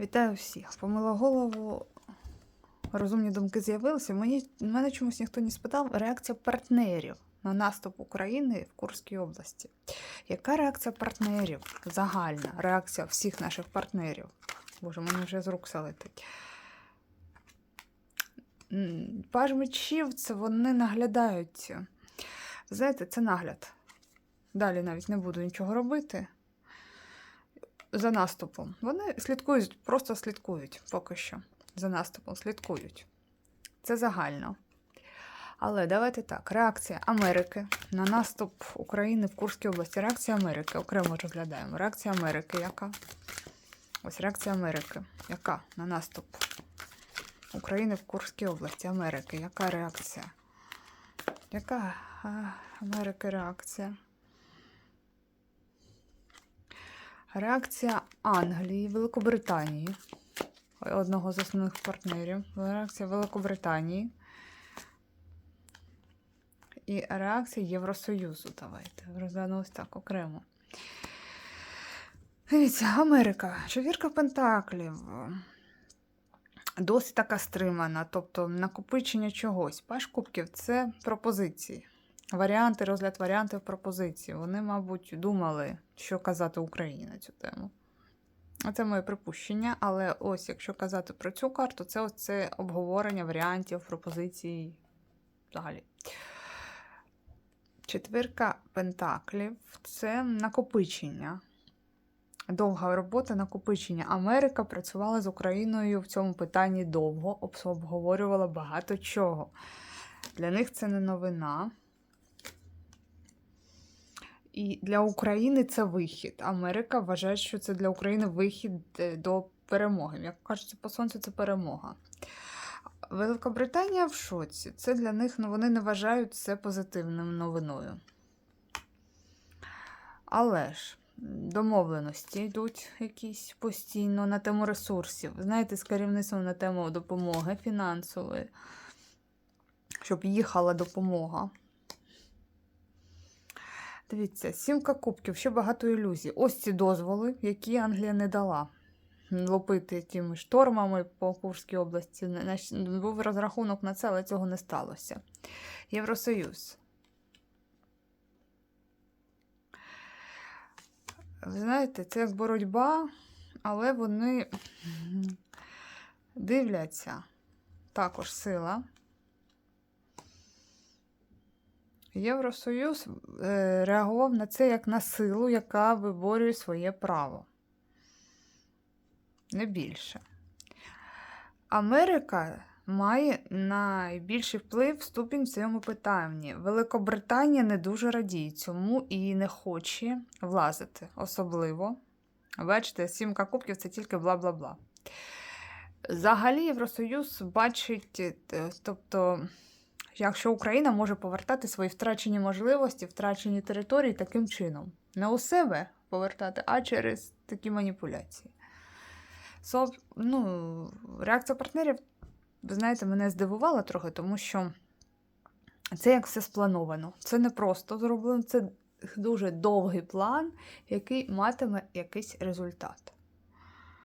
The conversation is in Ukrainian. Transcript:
Вітаю всіх. Помила голову. Розумні думки з'явилися. Мені мене чомусь ніхто не спитав. Реакція партнерів на наступ України в Курській області. Яка реакція партнерів? Загальна реакція всіх наших партнерів. Боже, мені вже з рук все летить. М, Паж мечів це вони наглядають. Знаєте, це нагляд. Далі навіть не буду нічого робити за наступом. Вони слідкують, просто слідкують поки що. За наступом слідкують. Це загально. Але давайте так: реакція Америки на наступ України в Курській області. Реакція Америки. Окремо розглядаємо. Реакція Америки яка? Ось реакція Америки. Яка на наступ України в Курській області Америки? Яка реакція? Яка Америки реакція? Реакція Англії, Великобританії, одного з основних партнерів. Реакція Великобританії. І реакція Євросоюзу. Давайте розгляну ось так окремо. Дивіться, Америка, четвірка Пентаклів. Досить така стримана, тобто накопичення чогось. Паш кубків це пропозиції. Варіанти, розгляд варіантів пропозицій. Вони, мабуть, думали, що казати Україні на цю тему. Це моє припущення, але ось якщо казати про цю карту, це ось це обговорення варіантів, пропозицій взагалі. Четвірка пентаклів це накопичення. Довга робота накопичення. Америка працювала з Україною в цьому питанні довго, обговорювала багато чого. Для них це не новина. І для України це вихід. Америка вважає, що це для України вихід е, до перемоги. Як кажуть, по сонцю це перемога. Великобританія в шоці. Це для них ну, вони не вважають це позитивною новиною. Але ж домовленості йдуть якісь постійно на тему ресурсів. Знаєте, з керівництвом на тему допомоги фінансової, щоб їхала допомога. Дивіться, сімка кубків, ще багато ілюзій. Ось ці дозволи, які Англія не дала. Лопити тими штормами по Курській області. Був розрахунок на це, але цього не сталося. Євросоюз. Ви знаєте, це як боротьба, але вони дивляться. Також сила. Євросоюз е, реагував на це як на силу, яка виборює своє право. Не більше. Америка має найбільший вплив ступінь в цьому питанні. Великобританія не дуже радіє цьому і не хоче влазити. Особливо. Бачите, сімка кубків це тільки бла-бла-бла. Взагалі, Євросоюз бачить, е, тобто. Якщо Україна може повертати свої втрачені можливості, втрачені території таким чином. Не у себе повертати, а через такі маніпуляції. So, ну, реакція партнерів, ви знаєте, мене здивувала трохи, тому що це як все сплановано. Це не просто зроблено, це дуже довгий план, який матиме якийсь результат.